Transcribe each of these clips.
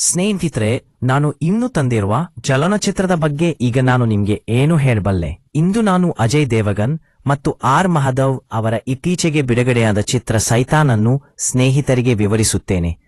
ಸ್ನೇಹಿತರೆ, ನಾನು ಇನ್ನು ತಂದಿರುವ ಚಲನಚಿತ್ರದ ಬಗ್ಗೆ ಈಗ ನಾನು ನಿಮ್ಗೆ ಏನು ಹೇಳಬಲ್ಲೆ. ಇಂದು ನಾನು ಅಜಯ್ ದೇವಗನ್ ಮತ್ತು ಆರ್ ಮಹದವ್ ಅವರ ಇತ್ತೀಚೆಗೆ ಬಿಡುಗಡೆಯಾದ ಚಿತ್ರ ಸೈತಾನನ್ನು ಸ್ನೇಹಿತರಿಗೆ ವಿವರಿಸುತ್ತೇನೆ.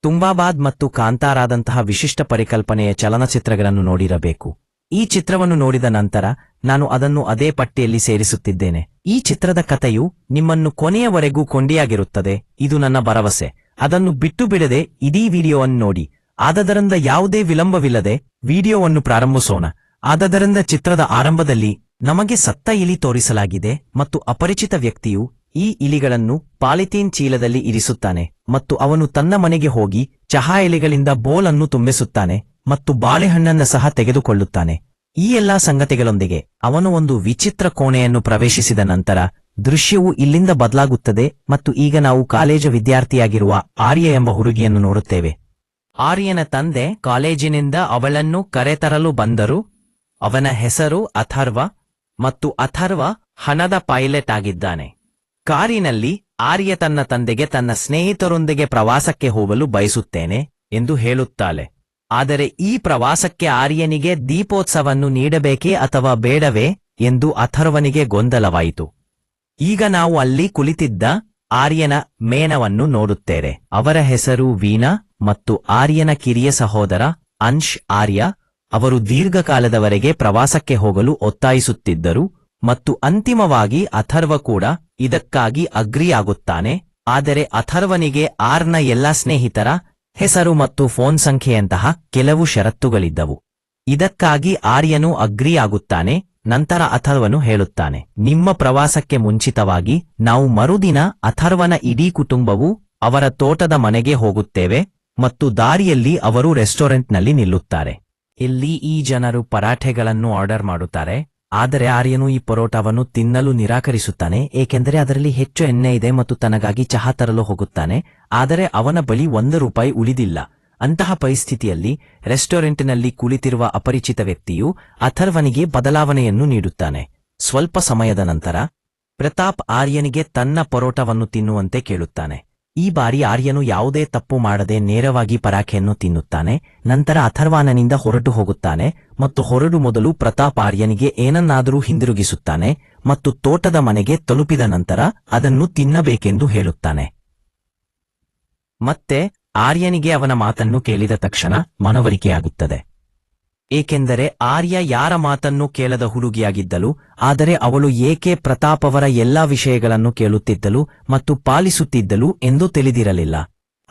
ತುಂಬಾಬಾದ್ ಮತ್ತು ಕಾಂತಾರಾದಂತಹ ವಿಶಿಷ್ಟ ಪರಿಕಲ್ಪನೆಯ ಚಲನಚಿತ್ರಗಳನ್ನು ನೋಡಿರಬೇಕು. ಈ ಚಿತ್ರವನ್ನು ನೋಡಿದ ನಂತರ ನಾನು ಅದನ್ನು ಅದೇ ಪಟ್ಟಿಯಲ್ಲಿ ಸೇರಿಸುತ್ತಿದ್ದೇನೆ. ಈ ಚಿತ್ರದ ಕಥೆಯು ನಿಮ್ಮನ್ನು ಕೊನೆಯವರೆಗೂ ಕೊಂಡಿಯಾಗಿರುತ್ತದೆ. ಇದು ನನ್ನ ಭರವಸೆ. ಅದನ್ನು ಬಿಟ್ಟು ಬಿಡದೆ ಇಡೀ ವಿಡಿಯೋವನ್ನು ನೋಡಿ. ಆದದರಿಂದ ಯಾವುದೇ ವಿಳಂಬವಿಲ್ಲದೆ ವಿಡಿಯೋವನ್ನು ಪ್ರಾರಂಭಿಸೋಣ. ಆದದರಿಂದ ಚಿತ್ರದ ಆರಂಭದಲ್ಲಿ ನಮಗೆ ಸತ್ತ ಇಲಿ ತೋರಿಸಲಾಗಿದೆ ಮತ್ತು ಅಪರಿಚಿತ ವ್ಯಕ್ತಿಯು ಈ ಇಲಿಗಳನ್ನು ಪಾಲಿಥೀನ್ ಚೀಲದಲ್ಲಿ ಇರಿಸುತ್ತಾನೆ ಮತ್ತು ಅವನು ತನ್ನ ಮನೆಗೆ ಹೋಗಿ ಚಹಾ ಎಲೆಗಳಿಂದ ಬೋಲ್ ಅನ್ನು ತುಂಬಿಸುತ್ತಾನೆ ಮತ್ತು ಬಾಳೆಹಣ್ಣನ್ನು ಸಹ ತೆಗೆದುಕೊಳ್ಳುತ್ತಾನೆ. ಈ ಎಲ್ಲಾ ಸಂಗತಿಗಳೊಂದಿಗೆ ಅವನು ಒಂದು ವಿಚಿತ್ರ ಕೋಣೆಯನ್ನು ಪ್ರವೇಶಿಸಿದ ನಂತರ ದೃಶ್ಯವು ಇಲ್ಲಿಂದ ಬದಲಾಗುತ್ತದೆ ಮತ್ತು ಈಗ ನಾವು ಕಾಲೇಜು ವಿದ್ಯಾರ್ಥಿಯಾಗಿರುವ ಆರ್ಯ ಎಂಬ ಹುಡುಗಿಯನ್ನು ನೋಡುತ್ತೇವೆ. ಆರ್ಯನ ತಂದೆ ಕಾಲೇಜಿನಿಂದ ಅವಳನ್ನು ಕರೆತರಲು ಬಂದರು. ಅವನ ಹೆಸರು ಅಥರ್ವ ಮತ್ತು ಅಥರ್ವ ಹಣದ ಪೈಲಟ್ ಆಗಿದ್ದಾನೆ. ಕಾರಿನಲ್ಲಿ ಆರ್ಯ ತನ್ನ ತಂದೆಗೆ ತನ್ನ ಸ್ನೇಹಿತರೊಂದಿಗೆ ಪ್ರವಾಸಕ್ಕೆ ಹೋಗಲು ಬಯಸುತ್ತೇನೆ ಎಂದು ಹೇಳುತ್ತಾಳೆ. ಆದರೆ ಈ ಪ್ರವಾಸಕ್ಕೆ ಆರ್ಯನಿಗೆ ದೀಪೋತ್ಸವನ್ನು ನೀಡಬೇಕೇ ಅಥವಾ ಬೇಡವೇ ಎಂದು ಅಥರ್ವನಿಗೆ ಗೊಂದಲವಾಯಿತು. ಈಗ ನಾವು ಅಲ್ಲಿ ಕುಳಿತಿದ್ದ ಆರ್ಯನ ಮೇನವನ್ನು ನೋಡುತ್ತೇರೆ ಅವರ ಹೆಸರು ವೀಣಾ ಮತ್ತು ಆರ್ಯನ ಕಿರಿಯ ಸಹೋದರ ಅಂಶ್ ಆರ್ಯ. ಅವರು ದೀರ್ಘಕಾಲದವರೆಗೆ ಪ್ರವಾಸಕ್ಕೆ ಹೋಗಲು ಒತ್ತಾಯಿಸುತ್ತಿದ್ದರು ಮತ್ತು ಅಂತಿಮವಾಗಿ ಅಥರ್ವ ಕೂಡ ಇದಕ್ಕಾಗಿ ಅಗ್ರಿಯಾಗುತ್ತಾನೆ. ಆದರೆ ಅಥರ್ವನಿಗೆ ಆರ್ನ ಎಲ್ಲಾ ಸ್ನೇಹಿತರ ಹೆಸರು ಮತ್ತು ಫೋನ್ ಸಂಖ್ಯೆಯಂತಹ ಕೆಲವು ಷರತ್ತುಗಳಿದ್ದವು. ಇದಕ್ಕಾಗಿ ಆರ್ಯನು ಅಗ್ರಿಯಾಗುತ್ತಾನೆ. ನಂತರ ಅಥರ್ವನು ಹೇಳುತ್ತಾನೆ, ನಿಮ್ಮ ಪ್ರವಾಸಕ್ಕೆ ಮುಂಚಿತವಾಗಿ ನಾವು ಮರುದಿನ ಅಥರ್ವನ ಇಡೀ ಕುಟುಂಬವು ಅವರ ತೋಟದ ಮನೆಗೆ ಹೋಗುತ್ತೇವೆ ಮತ್ತು ದಾರಿಯಲ್ಲಿ ಅವರು ರೆಸ್ಟೋರೆಂಟ್ನಲ್ಲಿ ನಿಲ್ಲುತ್ತಾರೆ. ಇಲ್ಲಿ ಈ ಜನರು ಪರಾಠೆಗಳನ್ನು ಆರ್ಡರ್ ಮಾಡುತ್ತಾರೆ, ಆದರೆ ಆರ್ಯನು ಈ ಪರೋಟವನ್ನು ತಿನ್ನಲು ನಿರಾಕರಿಸುತ್ತಾನೆ, ಏಕೆಂದರೆ ಅದರಲ್ಲಿ ಹೆಚ್ಚು ಎಣ್ಣೆ ಇದೆ ಮತ್ತು ತನಗಾಗಿ ಚಹಾ ತರಲು ಹೋಗುತ್ತಾನೆ, ಆದರೆ ಅವನ ಬಳಿ ಒಂದು ರೂಪಾಯಿ ಉಳಿದಿಲ್ಲ. ಅಂತಹ ಪರಿಸ್ಥಿತಿಯಲ್ಲಿ ರೆಸ್ಟೋರೆಂಟ್ನಲ್ಲಿ ಕುಳಿತಿರುವ ಅಪರಿಚಿತ ವ್ಯಕ್ತಿಯು ಅಥರ್ವನಿಗೆ ಬದಲಾವಣೆಯನ್ನು ನೀಡುತ್ತಾನೆ. ಸ್ವಲ್ಪ ಸಮಯದ ನಂತರ ಪ್ರತಾಪ್ ಆರ್ಯನಿಗೆ ತನ್ನ ಪರೋಟವನ್ನು ತಿನ್ನುವಂತೆ ಕೇಳುತ್ತಾನೆ. ಈ ಬಾರಿ ಆರ್ಯನು ಯಾವುದೇ ತಪ್ಪು ಮಾಡದೆ ನೇರವಾಗಿ ಪರಾಖೆಯನ್ನು ತಿನ್ನುತ್ತಾನೆ. ನಂತರ ಅಥರ್ವಾನನಿಂದ ಹೊರಟು ಹೋಗುತ್ತಾನೆ ಮತ್ತು ಹೊರಡು ಮೊದಲು ಪ್ರತಾಪ್ ಆರ್ಯನಿಗೆ ಏನನ್ನಾದರೂ ಹಿಂದಿರುಗಿಸುತ್ತಾನೆ ಮತ್ತು ತೋಟದ ಮನೆಗೆ ತಲುಪಿದ ನಂತರ ಅದನ್ನು ತಿನ್ನಬೇಕೆಂದು ಹೇಳುತ್ತಾನೆ. ಮತ್ತೆ ಆರ್ಯನಿಗೆ ಅವನ ಮಾತನ್ನು ಕೇಳಿದ ತಕ್ಷಣ ಮನವರಿಕೆಯಾಗುತ್ತದೆ. ಏಕೆಂದರೆ ಆರ್ಯ ಯಾರ ಮಾತನ್ನು ಕೇಳದ ಹುಡುಗಿಯಾಗಿದ್ದಳು, ಆದರೆ ಅವಳು ಏಕೆ ಪ್ರತಾಪ್ ಅವರ ಎಲ್ಲಾ ವಿಷಯಗಳನ್ನು ಕೇಳುತ್ತಿದ್ದಳು ಮತ್ತು ಪಾಲಿಸುತ್ತಿದ್ದಳು ಎಂದು ತಿಳಿದಿರಲಿಲ್ಲ.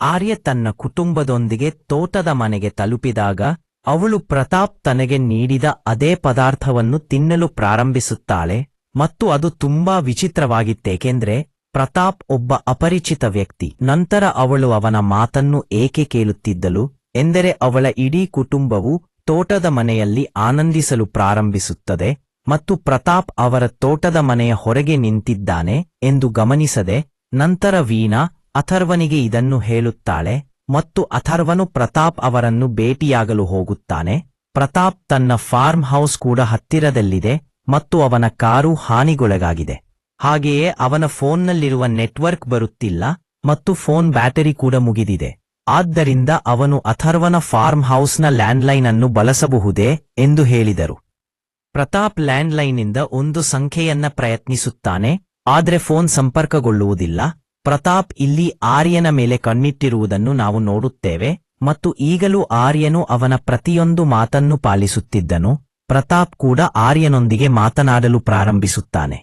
ಆರ್ಯ ತನ್ನ ಕುಟುಂಬದೊಂದಿಗೆ ತೋಟದ ಮನೆಗೆ ತಲುಪಿದಾಗ ಅವಳು ಪ್ರತಾಪ್ ತನಗೆ ನೀಡಿದ ಅದೇ ಪದಾರ್ಥವನ್ನು ತಿನ್ನಲು ಪ್ರಾರಂಭಿಸುತ್ತಾಳೆ ಮತ್ತು ಅದು ತುಂಬಾ ವಿಚಿತ್ರವಾಗಿತ್ತೇಕೆಂದ್ರೆ ಪ್ರತಾಪ್ ಒಬ್ಬ ಅಪರಿಚಿತ ವ್ಯಕ್ತಿ. ನಂತರ ಅವಳು ಅವನ ಮಾತನ್ನು ಏಕೆ ಕೇಳುತ್ತಿದ್ದಳು? ಎಂದರೆ ಅವಳ ಇಡೀ ಕುಟುಂಬವು ತೋಟದ ಮನೆಯಲ್ಲಿ ಆನಂದಿಸಲು ಪ್ರಾರಂಭಿಸುತ್ತದೆ ಮತ್ತು ಪ್ರತಾಪ್ ಅವರ ತೋಟದ ಮನೆಯ ಹೊರಗೆ ನಿಂತಿದ್ದಾನೆ ಎಂದು ಗಮನಿಸದೆ, ನಂತರ ವೀಣಾ ಅಥರ್ವನಿಗೆ ಇದನ್ನು ಹೇಳುತ್ತಾಳೆ ಮತ್ತು ಅಥರ್ವನು ಪ್ರತಾಪ್ ಅವರನ್ನು ಭೇಟಿಯಾಗಲು ಹೋಗುತ್ತಾನೆ. ಪ್ರತಾಪ್ ತನ್ನ ಫಾರ್ಮ್ ಹೌಸ್ ಕೂಡ ಹತ್ತಿರದಲ್ಲಿದೆ ಮತ್ತು ಅವನ ಕಾರು ಹಾನಿಗೊಳಗಾಗಿದೆ. ಹಾಗೆಯೇ ಅವನ ಫೋನ್ನಲ್ಲಿರುವ ನೆಟ್ವರ್ಕ್ ಬರುತ್ತಿಲ್ಲ ಮತ್ತು ಫೋನ್ ಬ್ಯಾಟರಿ ಕೂಡ ಮುಗಿದಿದೆ. ಆದ್ದರಿಂದ ಅವನು ಅಥರ್ವನ ಫಾರ್ಮ್ ಹೌಸ್ನ ಲ್ಯಾಂಡ್ಲೈನ್ ಅನ್ನು ಬಳಸಬಹುದೇ ಎಂದು ಹೇಳಿದರು. ಪ್ರತಾಪ್ ಲ್ಯಾಂಡ್ಲೈನ್ನಿಂದ ಒಂದು ಸಂಖ್ಯೆಯನ್ನ ಪ್ರಯತ್ನಿಸುತ್ತಾನೆ, ಆದರೆ ಫೋನ್ ಸಂಪರ್ಕಗೊಳ್ಳುವುದಿಲ್ಲ. ಪ್ರತಾಪ್ ಇಲ್ಲಿ ಆರ್ಯನ ಮೇಲೆ ಕಣ್ಣಿಟ್ಟಿರುವುದನ್ನು ನಾವು ನೋಡುತ್ತೇವೆ ಮತ್ತು ಈಗಲೂ ಆರ್ಯನು ಅವನ ಪ್ರತಿಯೊಂದು ಮಾತನ್ನು ಪಾಲಿಸುತ್ತಿದ್ದನು. ಪ್ರತಾಪ್ ಕೂಡ ಆರ್ಯನೊಂದಿಗೆ ಮಾತನಾಡಲು ಪ್ರಾರಂಭಿಸುತ್ತಾನೆ.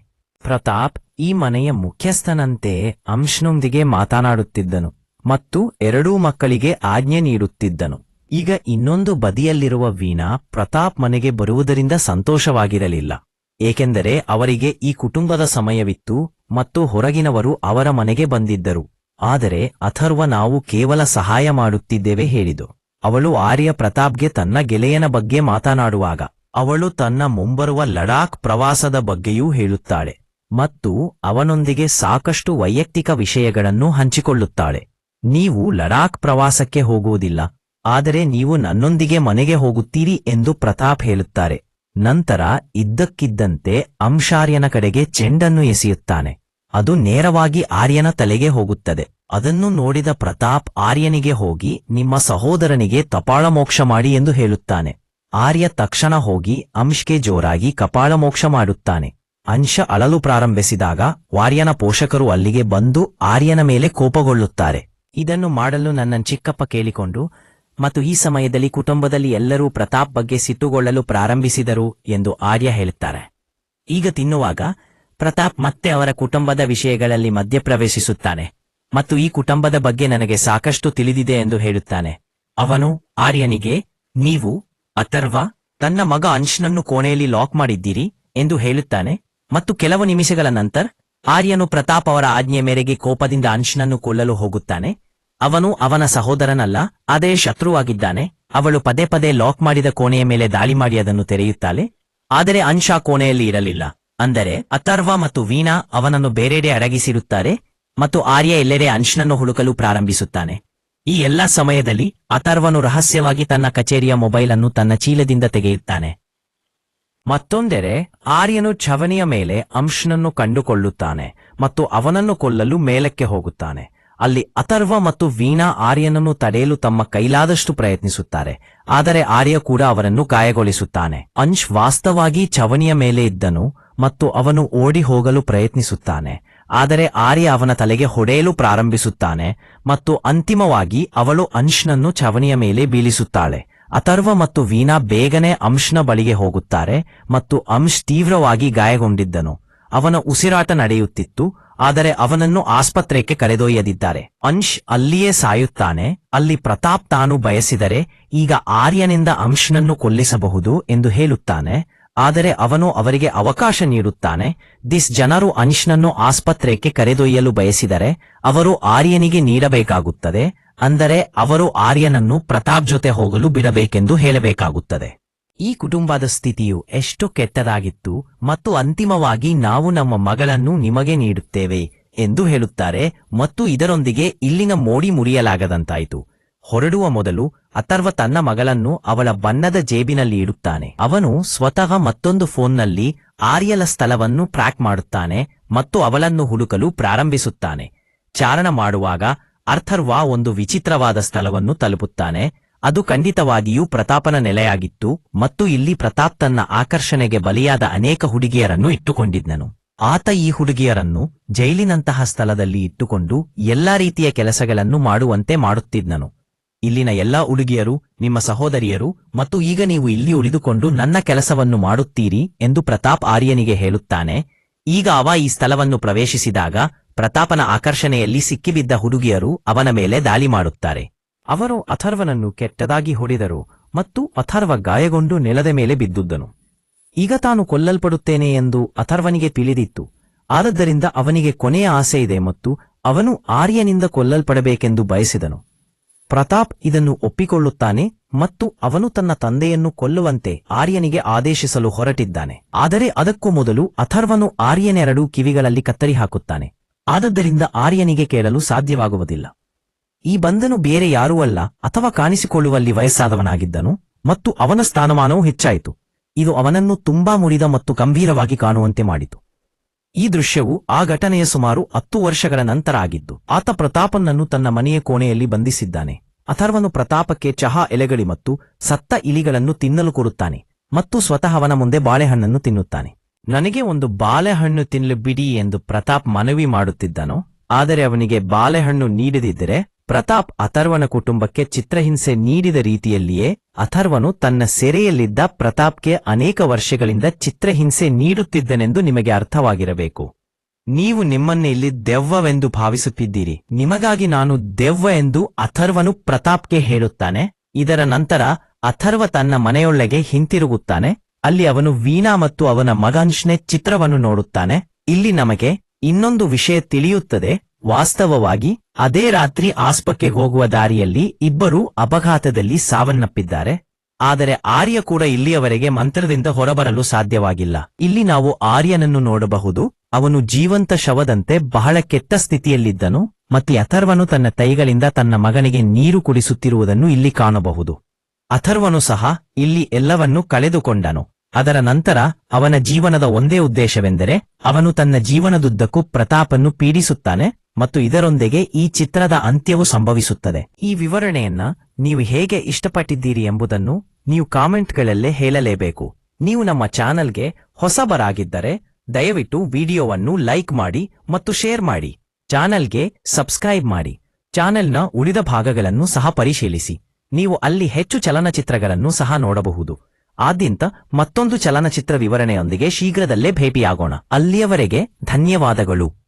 ಪ್ರತಾಪ್ ಈ ಮನೆಯ ಮುಖ್ಯಸ್ಥನಂತೆ ಅಂಶ್ನೊಂದಿಗೆ ಮಾತನಾಡುತ್ತಿದ್ದನು ಮತ್ತು ಎರಡೂ ಮಕ್ಕಳಿಗೆ ಆಜ್ಞೆ ನೀಡುತ್ತಿದ್ದನು. ಈಗ ಇನ್ನೊಂದು ಬದಿಯಲ್ಲಿರುವ ವೀಣಾ ಪ್ರತಾಪ್ ಮನೆಗೆ ಬರುವುದರಿಂದ ಸಂತೋಷವಾಗಿರಲಿಲ್ಲ. ಏಕೆಂದರೆ ಅವರಿಗೆ ಈ ಕುಟುಂಬದ ಸಮಯವಿತ್ತು ಮತ್ತು ಹೊರಗಿನವರು ಅವರ ಮನೆಗೆ ಬಂದಿದ್ದರು. ಆದರೆ ಅಥರ್ವ ನಾವು ಕೇವಲ ಸಹಾಯ ಮಾಡುತ್ತಿದ್ದೇವೆ ಹೇಳಿದು ಅವಳು ಆರ್ಯ ಪ್ರತಾಪ್ಗೆ ತನ್ನ ಗೆಳೆಯನ ಬಗ್ಗೆ ಮಾತನಾಡುವಾಗ ಅವಳು ತನ್ನ ಮುಂಬರುವ ಲಡಾಖ್ ಪ್ರವಾಸದ ಬಗ್ಗೆಯೂ ಹೇಳುತ್ತಾಳೆ. ಮತ್ತು ಅವನೊಂದಿಗೆ ಸಾಕಷ್ಟು ವೈಯಕ್ತಿಕ ವಿಷಯಗಳನ್ನು ಹಂಚಿಕೊಳ್ಳುತ್ತಾಳೆ. ನೀವು ಲಡಾಖ್ ಪ್ರವಾಸಕ್ಕೆ ಹೋಗುವುದಿಲ್ಲ, ಆದರೆ ನೀವು ನನ್ನೊಂದಿಗೆ ಮನೆಗೆ ಹೋಗುತ್ತೀರಿ ಎಂದು ಪ್ರತಾಪ್ ಹೇಳುತ್ತಾರೆ. ನಂತರ ಇದ್ದಕ್ಕಿದ್ದಂತೆ ಅಂಶಾರ್ಯನ ಕಡೆಗೆ ಚೆಂಡನ್ನು ಎಸೆಯುತ್ತಾನೆ. ಅದು ನೇರವಾಗಿ ಆರ್ಯನ ತಲೆಗೆ ಹೋಗುತ್ತದೆ. ಅದನ್ನು ನೋಡಿದ ಪ್ರತಾಪ್ ಆರ್ಯನಿಗೆ ಹೋಗಿ, ನಿಮ್ಮ ಸಹೋದರನಿಗೆ ತಪಾಳ ಮೋಕ್ಷ ಮಾಡಿ ಎಂದು ಹೇಳುತ್ತಾನೆ. ಆರ್ಯ ತಕ್ಷಣ ಹೋಗಿ ಅಂಶ್ಗೆ ಜೋರಾಗಿ ಕಪಾಳ ಮೋಕ್ಷ ಮಾಡುತ್ತಾನೆ. ಅಂಶ ಅಳಲು ಪ್ರಾರಂಭಿಸಿದಾಗ ವಾರ್ಯನ ಪೋಷಕರು ಅಲ್ಲಿಗೆ ಬಂದು ಆರ್ಯನ ಮೇಲೆ ಕೋಪಗೊಳ್ಳುತ್ತಾರೆ. ಇದನ್ನು ಮಾಡಲು ನನ್ನ ಚಿಕ್ಕಪ್ಪ ಕೇಳಿಕೊಂಡು, ಮತ್ತು ಈ ಸಮಯದಲ್ಲಿ ಕುಟುಂಬದಲ್ಲಿ ಎಲ್ಲರೂ ಪ್ರತಾಪ್ ಬಗ್ಗೆ ಸಿಟ್ಟುಗೊಳ್ಳಲು ಪ್ರಾರಂಭಿಸಿದರು ಎಂದು ಆರ್ಯ ಹೇಳುತ್ತಾರೆ. ಈಗ ತಿನ್ನುವಾಗ, ಪ್ರತಾಪ್ ಮತ್ತೆ ಅವರ ಕುಟುಂಬದ ವಿಷಯಗಳಲ್ಲಿ ಮಧ್ಯಪ್ರವೇಶಿಸುತ್ತಾನೆ. ಮತ್ತು ಈ ಕುಟುಂಬದ ಬಗ್ಗೆ ನನಗೆ ಸಾಕಷ್ಟು ತಿಳಿದಿದೆ ಎಂದು ಹೇಳುತ್ತಾನೆ. ಅವನು, ಆರ್ಯನಿಗೆ, ನೀವು, ಅಥರ್ವ, ತನ್ನ ಮಗ ಅಂಶ್ನನ್ನು ಕೋಣೆಯಲ್ಲಿ ಲಾಕ್ ಮಾಡಿದ್ದೀರಿ ಎಂದು ಹೇಳುತ್ತಾನೆ. ಮತ್ತು ಕೆಲವು ನಿಮಿಷಗಳ ನಂತರ ಆರ್ಯನು ಪ್ರತಾಪ್ ಅವರ ಆಜ್ಞೆ ಮೇರೆಗೆ ಕೋಪದಿಂದ ಅಂಶನನ್ನು ಕೊಲ್ಲಲು ಹೋಗುತ್ತಾನೆ. ಅವನು ಅವನ ಸಹೋದರನಲ್ಲ, ಅದೇ ಶತ್ರುವಾಗಿದ್ದಾನೆ. ಅವಳು ಪದೇ ಪದೇ ಲಾಕ್ ಮಾಡಿದ ಕೋಣೆಯ ಮೇಲೆ ದಾಳಿ ಮಾಡಿ ಅದನ್ನು ತೆರೆಯುತ್ತಾಳೆ. ಆದರೆ ಅಂಶ ಕೋಣೆಯಲ್ಲಿ ಇರಲಿಲ್ಲ. ಅಂದರೆ ಅಥರ್ವ ಮತ್ತು ವೀಣಾ ಅವನನ್ನು ಬೇರೆಡೆ ಅಡಗಿಸಿರುತ್ತಾರೆ ಮತ್ತು ಆರ್ಯ ಎಲ್ಲೆಡೆ ಅಂಶನನ್ನು ಹುಡುಕಲು ಪ್ರಾರಂಭಿಸುತ್ತಾನೆ. ಈ ಎಲ್ಲಾ ಸಮಯದಲ್ಲಿ ಅಥರ್ವನು ರಹಸ್ಯವಾಗಿ ತನ್ನ ಕಚೇರಿಯ ಮೊಬೈಲ್ ಅನ್ನು ತನ್ನ ಚೀಲದಿಂದ ತೆಗೆಯುತ್ತಾನೆ. ಮತ್ತೊಂದೆಡೆ, ಆರ್ಯನು ಛವನಿಯ ಮೇಲೆ ಅಂಶನನ್ನು ಕಂಡುಕೊಳ್ಳುತ್ತಾನೆ ಮತ್ತು ಅವನನ್ನು ಕೊಲ್ಲಲು ಮೇಲಕ್ಕೆ ಹೋಗುತ್ತಾನೆ. ಅಲ್ಲಿ ಅಥರ್ವ ಮತ್ತು ವೀಣಾ ಆರ್ಯನನ್ನು ತಡೆಯಲು ತಮ್ಮ ಕೈಲಾದಷ್ಟು ಪ್ರಯತ್ನಿಸುತ್ತಾರೆ, ಆದರೆ ಆರ್ಯ ಕೂಡ ಅವರನ್ನು ಗಾಯಗೊಳಿಸುತ್ತಾನೆ. ಅಂಶ್ ವಾಸ್ತವಾಗಿ ಛವನಿಯ ಮೇಲೆ ಇದ್ದನು ಮತ್ತು ಅವನು ಓಡಿ ಹೋಗಲು ಪ್ರಯತ್ನಿಸುತ್ತಾನೆ, ಆದರೆ ಆರ್ಯ ಅವನ ತಲೆಗೆ ಹೊಡೆಯಲು ಪ್ರಾರಂಭಿಸುತ್ತಾನೆ ಮತ್ತು ಅಂತಿಮವಾಗಿ ಅವಳು ಅಂಶ್ನನ್ನು ಛವನಿಯ ಮೇಲೆ ಬೀಳಿಸುತ್ತಾಳೆ. ಅಥರ್ವ ಮತ್ತು ವೀಣಾ ಬೇಗನೆ ಅಂಶ್ನ ಬಳಿಗೆ ಹೋಗುತ್ತಾರೆ ಮತ್ತು ಅಂಶ್ ತೀವ್ರವಾಗಿ ಗಾಯಗೊಂಡಿದ್ದನು. ಅವನ ಉಸಿರಾಟ ನಡೆಯುತ್ತಿತ್ತು, ಆದರೆ ಅವನನ್ನು ಆಸ್ಪತ್ರೆಗೆ ಕರೆದೊಯ್ಯದಿದ್ದಾರೆ. ಅಂಶ್ ಅಲ್ಲಿಯೇ ಸಾಯುತ್ತಾನೆ, ಅಲ್ಲಿ ಪ್ರತಾಪ್ ತಾನು ಬಯಸಿದರೆ, ಈಗ ಆರ್ಯನಿಂದ ಅಂಶ್ನನ್ನು ಕೊಲ್ಲಿಸಬಹುದು ಎಂದು ಹೇಳುತ್ತಾನೆ, ಆದರೆ ಅವನು ಅವರಿಗೆ ಅವಕಾಶ ನೀಡುತ್ತಾನೆ. ದಿಸ್ ಜನರು ಅಂಶ್ನನ್ನು ಆಸ್ಪತ್ರೆಗೆ ಕರೆದೊಯ್ಯಲು ಬಯಸಿದರೆ, ಅವರು ಆರ್ಯನಿಗೆ ನೀಡಬೇಕಾಗುತ್ತದೆ ಅಂದರೆ ಅವರು ಆರ್ಯನನ್ನು ಪ್ರತಾಪ್ ಜೊತೆ ಹೋಗಲು ಬಿಡಬೇಕೆಂದು ಹೇಳಬೇಕಾಗುತ್ತದೆ. ಈ ಕುಟುಂಬದ ಸ್ಥಿತಿಯು ಎಷ್ಟು ಕೆಟ್ಟದಾಗಿತ್ತು ಮತ್ತು ಅಂತಿಮವಾಗಿ ನಾವು ನಮ್ಮ ಮಗಳನ್ನು ನಿಮಗೆ ನೀಡುತ್ತೇವೆ ಎಂದು ಹೇಳುತ್ತಾರೆ ಮತ್ತು ಇದರೊಂದಿಗೆ ಇಲ್ಲಿನ ಮೋಡಿ ಮುರಿಯಲಾಗದಂತಾಯಿತು. ಹೊರಡುವ ಮೊದಲು ಅಥರ್ವ ತನ್ನ ಮಗಳನ್ನು ಅವಳ ಬಣ್ಣದ ಜೇಬಿನಲ್ಲಿ ಇಡುತ್ತಾನೆ. ಅವನು ಸ್ವತಃ ಮತ್ತೊಂದು ಫೋನ್ನಲ್ಲಿ ಆರ್ಯಲ ಸ್ಥಳವನ್ನು ಟ್ರ್ಯಾಕ್ ಮಾಡುತ್ತಾನೆ ಮತ್ತು ಅವಳನ್ನು ಹುಡುಕಲು ಪ್ರಾರಂಭಿಸುತ್ತಾನೆ. ಚಾರಣ ಮಾಡುವಾಗ ಅರ್ಥರ್ವಾ ಒಂದು ವಿಚಿತ್ರವಾದ ಸ್ಥಳವನ್ನು ತಲುಪುತ್ತಾನೆ. ಅದು ಖಂಡಿತವಾಗಿಯೂ ಪ್ರತಾಪನ ನೆಲೆಯಾಗಿತ್ತು ಮತ್ತು ಇಲ್ಲಿ ಪ್ರತಾಪ್ ತನ್ನ ಆಕರ್ಷಣೆಗೆ ಬಲಿಯಾದ ಅನೇಕ ಹುಡುಗಿಯರನ್ನು ಇಟ್ಟುಕೊಂಡಿದ್ದನು. ಆತ ಈ ಹುಡುಗಿಯರನ್ನು ಜೈಲಿನಂತಹ ಸ್ಥಳದಲ್ಲಿ ಇಟ್ಟುಕೊಂಡು ಎಲ್ಲಾ ರೀತಿಯ ಕೆಲಸಗಳನ್ನು ಮಾಡುವಂತೆ ಮಾಡುತ್ತಿದ್ದನು. ಇಲ್ಲಿನ ಎಲ್ಲಾ ಹುಡುಗಿಯರು, ನಿಮ್ಮ ಸಹೋದರಿಯರು ಮತ್ತು ಈಗ ನೀವು ಇಲ್ಲಿ ಉಳಿದುಕೊಂಡು ನನ್ನ ಕೆಲಸವನ್ನು ಮಾಡುತ್ತೀರಿ ಎಂದು ಪ್ರತಾಪ್ ಆರ್ಯನಿಗೆ ಹೇಳುತ್ತಾನೆ. ಈಗ ಅವ ಈ ಸ್ಥಳವನ್ನು ಪ್ರವೇಶಿಸಿದಾಗ ಪ್ರತಾಪನ ಆಕರ್ಷಣೆಯಲ್ಲಿ ಸಿಕ್ಕಿಬಿದ್ದ ಹುಡುಗಿಯರು ಅವನ ಮೇಲೆ ದಾಳಿ ಮಾಡುತ್ತಾರೆ. ಅವರು ಅಥರ್ವನನ್ನು ಕೆಟ್ಟದಾಗಿ ಹೊಡೆದರು ಮತ್ತು ಅಥರ್ವ ಗಾಯಗೊಂಡು ನೆಲದ ಮೇಲೆ ಬಿದ್ದುದನು ಈಗ ತಾನು ಕೊಲ್ಲಲ್ಪಡುತ್ತೇನೆ ಎಂದು ಅಥರ್ವನಿಗೆ ತಿಳಿದಿತ್ತು. ಆದ್ದರಿಂದ ಅವನಿಗೆ ಕೊನೆಯ ಆಸೆ ಇದೆ ಮತ್ತು ಅವನು ಆರ್ಯನಿಂದ ಕೊಲ್ಲಲ್ಪಡಬೇಕೆಂದು ಬಯಸಿದನು. ಪ್ರತಾಪ್ ಇದನ್ನು ಒಪ್ಪಿಕೊಳ್ಳುತ್ತಾನೆ ಮತ್ತು ಅವನು ತನ್ನ ತಂದೆಯನ್ನು ಕೊಲ್ಲುವಂತೆ ಆರ್ಯನಿಗೆ ಆದೇಶಿಸಲು ಹೊರಟಿದ್ದಾನೆ. ಆದರೆ ಅದಕ್ಕೂ ಮೊದಲು ಅಥರ್ವನು ಆರ್ಯನೆರಡೂ ಕಿವಿಗಳಲ್ಲಿ ಕತ್ತರಿ ಹಾಕುತ್ತಾನೆ. ಆದದ್ದರಿಂದ ಆರ್ಯನಿಗೆ ಕೇಳಲು ಸಾಧ್ಯವಾಗುವುದಿಲ್ಲ. ಈ ಬಂಧನು ಬೇರೆ ಯಾರೂ ಅಲ್ಲ, ಅಥವಾ ಕಾಣಿಸಿಕೊಳ್ಳುವಲ್ಲಿ ವಯಸ್ಸಾದವನಾಗಿದ್ದನು, ಮತ್ತು ಅವನ ಸ್ಥಾನಮಾನವೂ ಹೆಚ್ಚಾಯಿತು. ಇದು ಅವನನ್ನು ತುಂಬಾ ಮುರಿದ ಮತ್ತು ಗಂಭೀರವಾಗಿ ಕಾಣುವಂತೆ ಮಾಡಿತು. ಈ ದೃಶ್ಯವು ಆ ಘಟನೆಯ ಸುಮಾರು ಹತ್ತು ವರ್ಷಗಳ ನಂತರ ಆಗಿದ್ದು, ಆತ ಪ್ರತಾಪನನ್ನು ತನ್ನ ಮನೆಯ ಕೋಣೆಯಲ್ಲಿ ಬಂಧಿಸಿದ್ದಾನೆ. ಅಥರ್ವನು ಪ್ರತಾಪಕ್ಕೆ ಚಹಾ ಎಲೆಗಳಿ ಮತ್ತು ಸತ್ತ ಇಲಿಗಳನ್ನು ತಿನ್ನಲು ಕೊಡುತ್ತಾನೆ, ಮತ್ತು ಸ್ವತಃ ಅವನ ಮುಂದೆ ಬಾಳೆಹಣ್ಣನ್ನು ತಿನ್ನುತ್ತಾನೆ. ನನಗೆ ಒಂದು ಬಾಳೆಹಣ್ಣು ತಿನ್ನಲು ಬಿಡಿ ಎಂದು ಪ್ರತಾಪ್ ಮನವಿ ಮಾಡುತ್ತಿದ್ದನು. ಆದರೆ ಅವನಿಗೆ ಬಾಳೆಹಣ್ಣು ನೀಡದಿದ್ದರೆ ಪ್ರತಾಪ್ ಅಥರ್ವನ ಕುಟುಂಬಕ್ಕೆ ಚಿತ್ರಹಿಂಸೆ ನೀಡಿದ ರೀತಿಯಲ್ಲಿಯೇ ಅಥರ್ವನು ತನ್ನ ಸೆರೆಯಲ್ಲಿದ್ದ ಪ್ರತಾಪ್ಗೆ ಅನೇಕ ವರ್ಷಗಳಿಂದ ಚಿತ್ರಹಿಂಸೆ ನೀಡುತ್ತಿದ್ದನೆಂದು ನಿಮಗೆ ಅರ್ಥವಾಗಿರಬೇಕು. ನೀವು ನಿಮ್ಮನ್ನೇ ಇಲ್ಲಿ ದೆವ್ವವೆಂದು ಭಾವಿಸುತ್ತಿದ್ದೀರಿ. ನಿಮಗಾಗಿ ನಾನು ದೆವ್ವ ಎಂದು ಅಥರ್ವನು ಪ್ರತಾಪ್ಗೆ ಹೇಳುತ್ತಾನೆ. ಇದರ ನಂತರ ಅಥರ್ವ ತನ್ನ ಮನೆಯೊಳಗೆ ಹಿಂತಿರುಗುತ್ತಾನೆ. ಅಲ್ಲಿ ಅವನು ವೀಣಾ ಮತ್ತು ಅವನ ಮಗನ್ಶ್ನೆ ಚಿತ್ರವನ್ನು ನೋಡುತ್ತಾನೆ. ಇಲ್ಲಿ ನಮಗೆ ಇನ್ನೊಂದು ವಿಷಯ ತಿಳಿಯುತ್ತದೆ. ವಾಸ್ತವವಾಗಿ ಅದೇ ರಾತ್ರಿ ಆಸ್ಪಕ್ಕೆ ಹೋಗುವ ದಾರಿಯಲ್ಲಿ ಇಬ್ಬರು ಅಪಘಾತದಲ್ಲಿ ಸಾವನ್ನಪ್ಪಿದ್ದಾರೆ. ಆದರೆ ಆರ್ಯ ಕೂಡ ಇಲ್ಲಿಯವರೆಗೆ ಮಂತ್ರದಿಂದ ಹೊರಬರಲು ಸಾಧ್ಯವಾಗಿಲ್ಲ. ಇಲ್ಲಿ ನಾವು ಆರ್ಯನನ್ನು ನೋಡಬಹುದು. ಅವನು ಜೀವಂತ ಶವದಂತೆ ಬಹಳ ಕೆಟ್ಟ ಸ್ಥಿತಿಯಲ್ಲಿದ್ದನು ಮತ್ತು ಅಥರ್ವನು ತನ್ನ ಕೈಗಳಿಂದ ತನ್ನ ಮಗನಿಗೆ ನೀರು ಕುಡಿಸುತ್ತಿರುವುದನ್ನು ಇಲ್ಲಿ ಕಾಣಬಹುದು. ಅಥರ್ವನು ಸಹ ಇಲ್ಲಿ ಎಲ್ಲವನ್ನೂ ಕಳೆದುಕೊಂಡನು. ಅದರ ನಂತರ ಅವನ ಜೀವನದ ಒಂದೇ ಉದ್ದೇಶವೆಂದರೆ ಅವನು ತನ್ನ ಜೀವನದುದ್ದಕ್ಕೂ ಪ್ರತಾಪನ್ನು ಪೀಡಿಸುತ್ತಾನೆ ಮತ್ತು ಇದರೊಂದಿಗೆ ಈ ಚಿತ್ರದ ಅಂತ್ಯವು ಸಂಭವಿಸುತ್ತದೆ. ಈ ವಿವರಣೆಯನ್ನ ನೀವು ಹೇಗೆ ಇಷ್ಟಪಟ್ಟಿದ್ದೀರಿ ಎಂಬುದನ್ನು ನೀವು ಕಾಮೆಂಟ್ಗಳಲ್ಲೇ ಹೇಳಲೇಬೇಕು. ನೀವು ನಮ್ಮ ಚಾನಲ್ಗೆ ಹೊಸಬರಾಗಿದ್ದರೆ ದಯವಿಟ್ಟು ವಿಡಿಯೋವನ್ನು ಲೈಕ್ ಮಾಡಿ ಮತ್ತು ಶೇರ್ ಮಾಡಿ. ಚಾನಲ್ಗೆ ಸಬ್ಸ್ಕ್ರೈಬ್ ಮಾಡಿ. ಚಾನೆಲ್ನ ಉಳಿದ ಭಾಗಗಳನ್ನು ಸಹ ಪರಿಶೀಲಿಸಿ. ನೀವು ಅಲ್ಲಿ ಹೆಚ್ಚು ಚಲನಚಿತ್ರಗಳನ್ನು ಸಹ ನೋಡಬಹುದು. ಆದ್ಯಂತ ಮತ್ತೊಂದು ಚಲನಚಿತ್ರ ವಿವರಣೆಯೊಂದಿಗೆ ಶೀಘ್ರದಲ್ಲೇ ಭೇಟಿಯಾಗೋಣ. ಅಲ್ಲಿಯವರೆಗೆ ಧನ್ಯವಾದಗಳು.